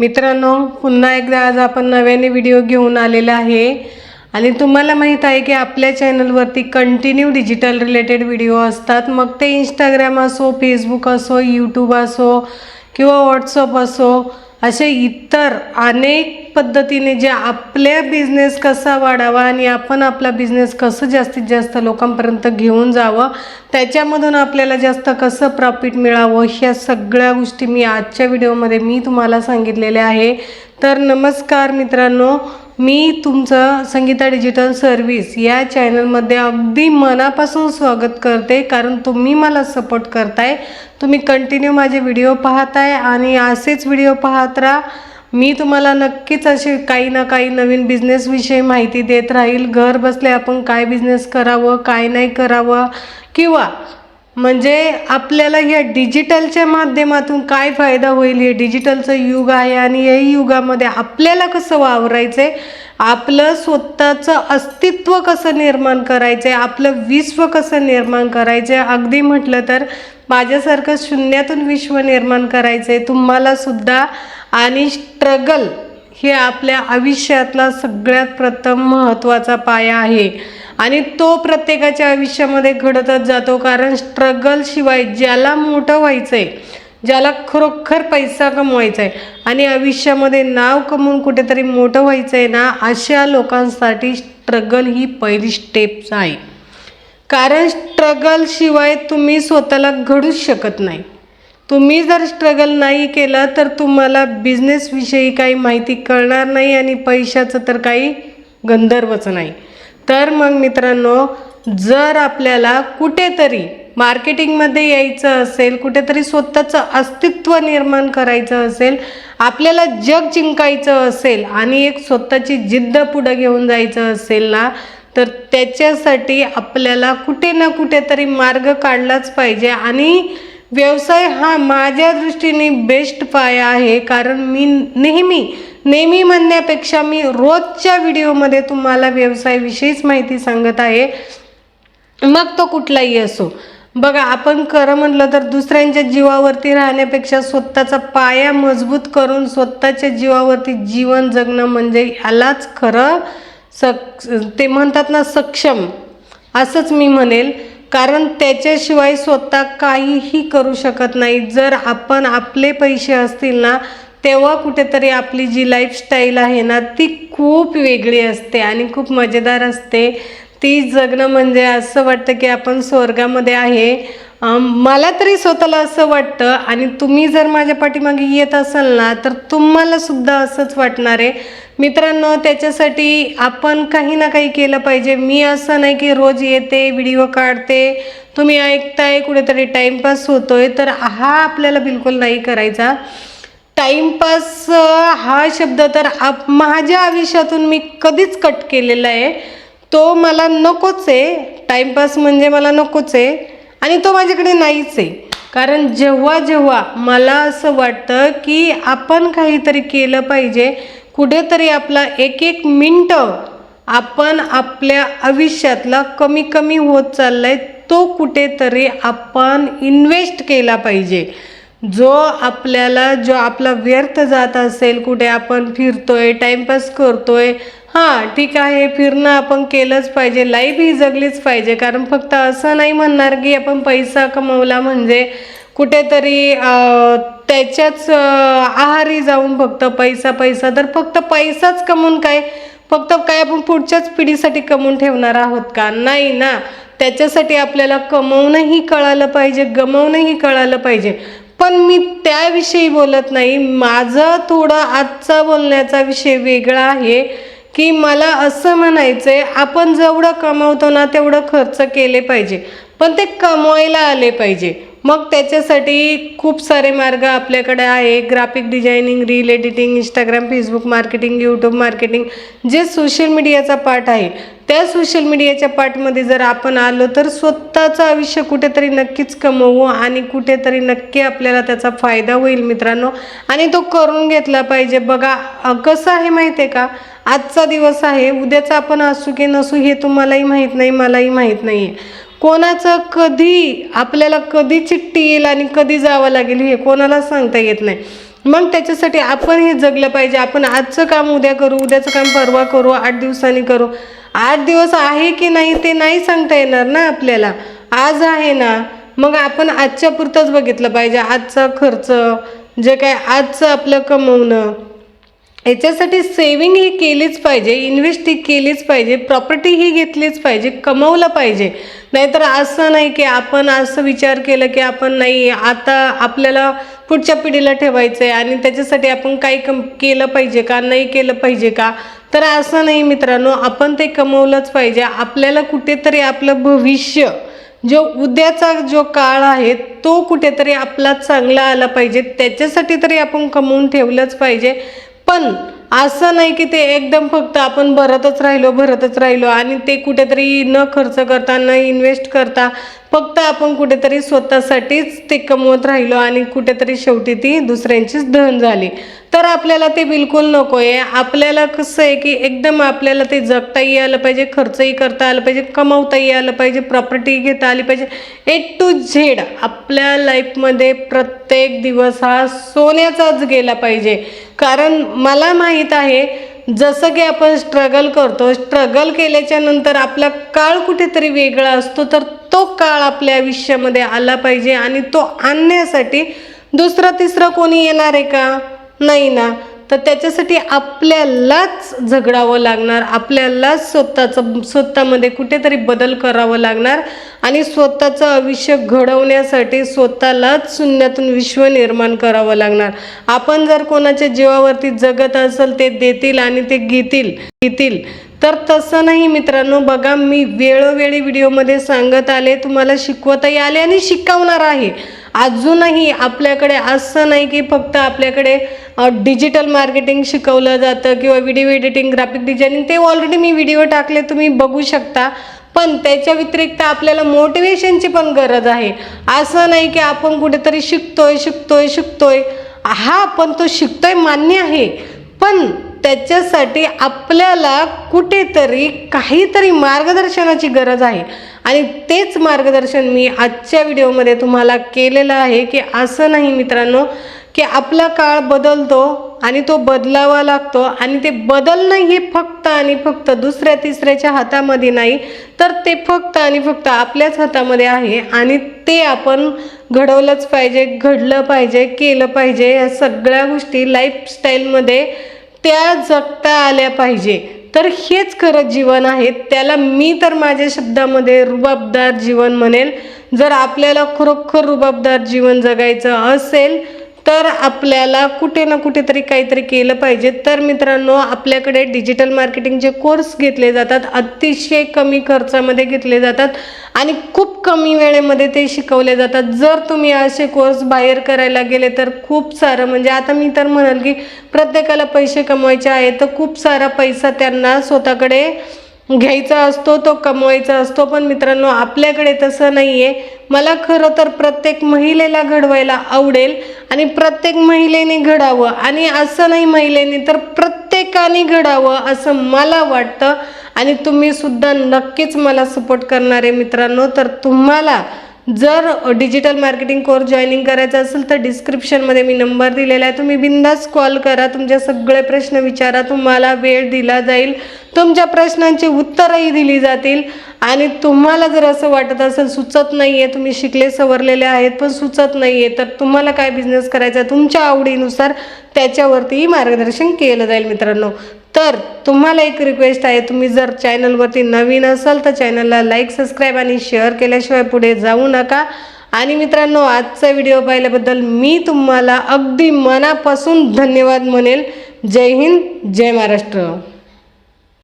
मित्रांनो पुन्हा एकदा आज आपण नव्याने व्हिडिओ घेऊन आलेला आहे. आणि तुम्हाला माहीत आहे की आपल्या चॅनलवरती कंटिन्यू डिजिटल रिलेटेड व्हिडिओ असतात. मग ते इंस्टाग्राम असो फेसबुक असो यूट्यूब असो किंवा व्हॉट्सअप असो असे इतर अनेक पद्धतीने जे आपल्या बिझनेस कसा वाढावा आणि आपण आपला बिझनेस कसं जास्तीत जास्त लोकांपर्यंत घेऊन जावं त्याच्यामधून आपल्याला जास्त कसं प्रॉफिट मिळावं ह्या सगळ्या गोष्टी मी आजच्या व्हिडिओमध्ये मी तुम्हाला सांगितलेल्या आहे. तर नमस्कार मित्रांनो मी तुमचं संगीता डिजिटल सर्व्हिस या चॅनलमध्ये अगदी मनापासून स्वागत करते. कारण तुम्ही मला सपोर्ट करताय. तुम्ही कंटिन्यू माझे व्हिडिओ पाहताय आणि असेच व्हिडिओ पाहत राहा. मी तुम्हाला नक्कीच असे काही ना काही नवीन बिझनेसविषयी माहिती देत राहील. घर बसले आपण काय बिझनेस करावं काय नाही करावं किंवा म्हणजे आपल्याला या डिजिटलच्या माध्यमातून काय फायदा होईल? हे डिजिटलचं युग आहे आणि या युगामध्ये आपल्याला कसं वावरायचं आहे आपलं स्वतःचं अस्तित्व कसं निर्माण करायचं आहे आपलं विश्व कसं निर्माण करायचं आहे अगदी म्हटलं तर माझ्यासारखं शून्यातून विश्व निर्माण करायचं आहे तुम्हालासुद्धा आणि स्ट्रगल हे आपल्या आयुष्यातला सगळ्यात प्रथम महत्त्वाचा पाया आहे. आणि तो प्रत्येकाच्या आयुष्यामध्ये घडतच जातो कारण स्ट्रगल शिवाय ज्याला मोठं व्हायचं आहे ज्याला खरोखर पैसा कमवायचा आहे आणि आयुष्यामध्ये नाव कमवून कुठेतरी मोठं व्हायचं आहे ना अशा लोकांसाठी स्ट्रगल ही पहिली स्टेप्स आहे. कारण स्ट्रगल शिवाय तुम्ही स्वतःला घडूच शकत नाही. तुम्ही जर स्ट्रगल नाही केला तर तुम्हाला बिझनेसविषयी काही माहिती कळणार नाही आणि पैशाचं तर काही गंधर्वच नाही. तर मग मित्रांनो जर आपल्याला कुठेतरी मार्केटिंगमध्ये यायचं असेल कुठेतरी स्वतःचं अस्तित्व निर्माण करायचं असेल आपल्याला जग जिंकायचं असेल आणि एक स्वतःची जिद्द पुढं घेऊन जायचं असेल ना तर त्याच्यासाठी आपल्याला कुठे ना कुठेतरी मार्ग काढलाच पाहिजे. आणि व्यवसाय हा माझ्या दृष्टीने बेस्ट पाया आहे कारण मी नेहमी नेहमी म्हणण्यापेक्षा मी रोजच्या व्हिडिओमध्ये तुम्हाला व्यवसायाविषयीच माहिती सांगत आहे. मग तो कुठलाही असो. बघा आपण खरं म्हटलं तर दुसऱ्यांच्या जीवावरती राहण्यापेक्षा स्वतःचा पाया मजबूत करून स्वतःच्या जीवावरती जीवन जगणं म्हणजे यालाच खरं सक ते म्हणतात ना सक्षम. असंच मी म्हणेल. कारण त्याच्याशिवाय स्वतः काहीही करू शकत नाही. जर आपण आपले पैसे असतील ना तेव्हा कुठेतरी आपली जी लाईफस्टाईल आहे ना ती खूप वेगळी असते आणि खूप मजेदार असते. ती जगणं म्हणजे असं वाटतं की आपण स्वर्गामध्ये आहे. मला तरी स्वतःला असं वाटतं आणि तुम्ही जर माझ्या पाठीमागे येत असाल ना तर तुम्हाला सुद्धा असंच वाटणार आहे. मित्रांनो त्याच्यासाठी आपण काही ना काही केलं पाहिजे. मी असं नाही की रोज येते व्हिडिओ काढते. तुम्ही ऐकताय कुठेतरी टाईमपास होतोय तर हा आपल्याला बिलकुल नाही करायचा. टाईमपास हा शब्द तर आप माझ्या आयुष्यातून मी कधीच कट केलेला आहे. तो मला नकोच आहे. टाईमपास म्हणजे मला नकोच आहे. आणि तो माझ्याकडे नाहीच आहे. कारण जेव्हा जेव्हा मला असं वाटतं की आपण काहीतरी केलं पाहिजे कुठेतरी आपला एक एक मिनटं आपण आपल्या आयुष्यातला कमी कमी होत चाललाय तो कुठेतरी आपण इन्व्हेस्ट केला पाहिजे. जो आपल्याला जो आपला व्यर्थ जात असेल कुठे आपण फिरतोय टाइमपास करतोय हां ठीक आहे फिरणं आपण केलंच पाहिजे लाईफ ही जगलीच पाहिजे. कारण फक्त असं नाही म्हणणार की आपण पैसा कमवला म्हणजे कुठेतरी त्याच्याच आहारी जाऊन फक्त पैसा पैसा. तर फक्त पैसाच कमवून काय? फक्त काय आपण पुढच्याच पिढीसाठी कमवून ठेवणार आहोत का? नाही ना. त्याच्यासाठी आपल्याला कमवणंही कळालं पाहिजे गमवणंही कळालं पाहिजे. पण मी त्याविषयी बोलत नाही. माझं थोडं आजचा बोलण्याचा विषय वेगळा आहे की मला असं म्हणायचं आहे आपण जेवढं कमवतो ना तेवढं खर्च केले पाहिजे. पण ते कमवायला आले पाहिजे. मग त्याच्यासाठी खूप सारे मार्ग आपल्याकडे आहे. Graphic designing reel editing Instagram Facebook marketing YouTube marketing जे सोशल मीडियाचा पार्ट आहे त्या सोशल मीडियाच्या पार्टमध्ये जर आपण आलो तर स्वतःचं आयुष्य कुठेतरी नक्कीच कमवू आणि कुठेतरी नक्की आपल्याला त्याचा फायदा होईल मित्रांनो. आणि तो करून घेतला पाहिजे. बघा कसं आहे माहिती आहे का? आजचा दिवस आहे. उद्याचा आपण असू की नसू हे तुम्हालाही माहीत नाही मलाही माहीत नाही आहे कोणाचं कधी आपल्याला कधी चिठ्ठी येईल आणि कधी जावं लागेल हे कोणाला सांगता येत नाही. मग त्याच्यासाठी आपण हे जगलं पाहिजे. आपण आजचं काम उद्या करू उद्याचं काम परवा करू आठ दिवसांनी करू. आठ दिवस आहे की नाही ते नाही सांगता येणार ना आपल्याला. आज आहे ना मग आपण आजच्या पुरतंच बघितलं पाहिजे. आजचा खर्च जे काय आजचं आपलं कमवणं याच्यासाठी सेविंग ही केलीच पाहिजे इन्व्हेस्ट ही केलीच पाहिजे प्रॉपर्टी ही घेतलीच पाहिजे कमवलं पाहिजे. नाहीतर असं नाही की आपण असं विचार केलं की आपण नाही आता आपल्याला पुढच्या पिढीला ठेवायचं आहे आणि त्याच्यासाठी आपण काही कम केलं पाहिजे का नाही केलं पाहिजे का? तर असं नाही मित्रांनो आपण ते कमवलंच पाहिजे. आपल्याला कुठेतरी आपलं भविष्य जो उद्याचा जो काळ आहे तो कुठेतरी आपला चांगला आला पाहिजे. त्याच्यासाठी तरी आपण कमवून ठेवलंच पाहिजे. पण असं नाही की ते एकदम फक्त आपण भरतच राहिलो भरतच राहिलो आणि ते कुठेतरी न खर्च करता न इन्व्हेस्ट करता फक्त आपण कुठेतरी स्वतःसाठीच ते कमवत राहिलो आणि कुठेतरी शेवटी ती दुसऱ्यांचीच धन झाली. तर आपल्याला ते बिलकुल नको आहे आपल्याला कसं आहे की एकदम आपल्याला ते जगताही आलं पाहिजे खर्चही करता आलं पाहिजे कमवताही आलं पाहिजे प्रॉपर्टी घेता आली पाहिजे. ए टू झेड आपल्या लाईफमध्ये प्रत्येक दिवस हा सोन्याचाच गेला पाहिजे. कारण मला माहीत आहे जसं की आपण स्ट्रगल करतो स्ट्रगल केल्याच्यानंतर आपला काळ कुठेतरी वेगळा असतो. तर तो काळ आपल्या आयुष्यामध्ये आला पाहिजे आणि तो आणण्यासाठी दुसरं तिसरं कोणी येणार आहे का? नाही ना. तर त्याच्यासाठी आपल्यालाच झगडावं लागणार आपल्यालाच स्वतःचं स्वतःमध्ये कुठेतरी बदल करावं लागणार आणि स्वतःचं आयुष्य घडवण्यासाठी स्वतःलाच शून्यातून विश्व निर्माण करावं लागणार. आपण जर कोणाच्या जीवावरती जगत असेल ते देतील आणि ते घेतील घेतील. तर तसं नाही मित्रांनो बघा मी वेळोवेळी व्हिडिओमध्ये सांगत आले तुम्हाला शिकवताही आले आणि शिकवणार आहे. अजूनही आपल्याकडे असं नाही की फक्त आपल्याकडे डिजिटल मार्केटिंग शिकवलं जातं किंवा व्हिडिओ एडिटिंग ग्राफिक डिझायनिंग ते ऑलरेडी मी व्हिडिओ टाकले तुम्ही बघू शकता. पण त्याच्या व्यतिरिक्त आपल्याला मोटिवेशनची पण गरज आहे. असं नाही की आपण कुठेतरी शिकतोय शिकतोय शिकतोय. हा पण तो शिकतोय मान्य आहे. पण त्याच्यासाठी आपल्याला कुठेतरी काहीतरी मार्गदर्शनाची गरज आहे. आणि तेच मार्गदर्शन मी आजच्या व्हिडिओमध्ये तुम्हाला केलेलं आहे की असं नाही मित्रांनो की आपला काळ बदलतो आणि तो बदलावा लागतो आणि ते बदलणं हे फक्त आणि फक्त दुसऱ्या तिसऱ्याच्या हातामध्ये नाही तर ते फक्त आणि फक्त आपल्याच हातामध्ये आहे आणि ते आपण घडवलंच पाहिजे घडलं पाहिजे केलं पाहिजे या सगळ्या गोष्टी लाईफस्टाईलमध्ये त्या जगता आल्या पाहिजे. तर हेच खरं जीवन आहे. त्याला मी तर माझ्या शब्दामध्ये रुबाबदार जीवन म्हणेल. जर आपल्याला खरोखर रुबाबदार जीवन जगायचं असेल तर आपल्याला कुठे ना कुठेतरी काहीतरी केलं पाहिजे. तर मित्रांनो आपल्याकडे डिजिटल मार्केटिंगचे कोर्स घेतले जातात अतिशय कमी खर्चामध्ये घेतले जातात आणि खूप कमी वेळेमध्ये ते शिकवले जातात. जर तुम्ही असे कोर्स बाहेर करायला गेले तर खूप सारं म्हणजे आता मी तर म्हणाल की प्रत्येकाला पैसे कमवायचे आहे तर खूप सारा पैसा त्यांना स्वतःकडे घ्यायचा असतो तो कमवायचा असतो पण मित्रांनो आपल्याकडे तसं नाही आहे मला खरं तर प्रत्येक महिलेला घडवायला आवडेल आणि प्रत्येक महिलेने घडावं आणि असं नाही महिलेने तर प्रत्येकाने घडावं असं मला वाटतं. आणि तुम्ही सुद्धा नक्कीच मला सपोर्ट करणारे मित्रांनो. तर तुम्हाला जर डिजिटल मार्केटिंग कोर्स जॉईनिंग करायचं असेल तर डिस्क्रिप्शनमध्ये मी नंबर दिलेला आहे. तुम्ही बिंदास कॉल करा तुमचे सगळे प्रश्न विचारा तुम्हाला वेळ दिला जाईल. तुमच्या प्रश्नांची उत्तरही दिली जातील. आणि तुम्हाला जर असं वाटत असेल सुचत नाही आहे तुम्ही शिकले सवरलेले आहेत पण सुचत नाही आहे तर तुम्हाला काय बिझनेस करायचा तुमच्या आवडीनुसार त्याच्यावरतीही मार्गदर्शन केलं जाईल मित्रांनो. तर तुम्हाला एक रिक्वेस्ट आहे तुम्ही जर चॅनलवरती नवीन असाल तर चॅनलला लाईक सबस्क्राईब आणि शेअर केल्याशिवाय पुढे जाऊ नका. आणि मित्रांनो आजचा व्हिडिओ पाहिल्याबद्दल मी तुम्हाला अगदी मनापासून धन्यवाद म्हणेल. जय हिंद जय महाराष्ट्र.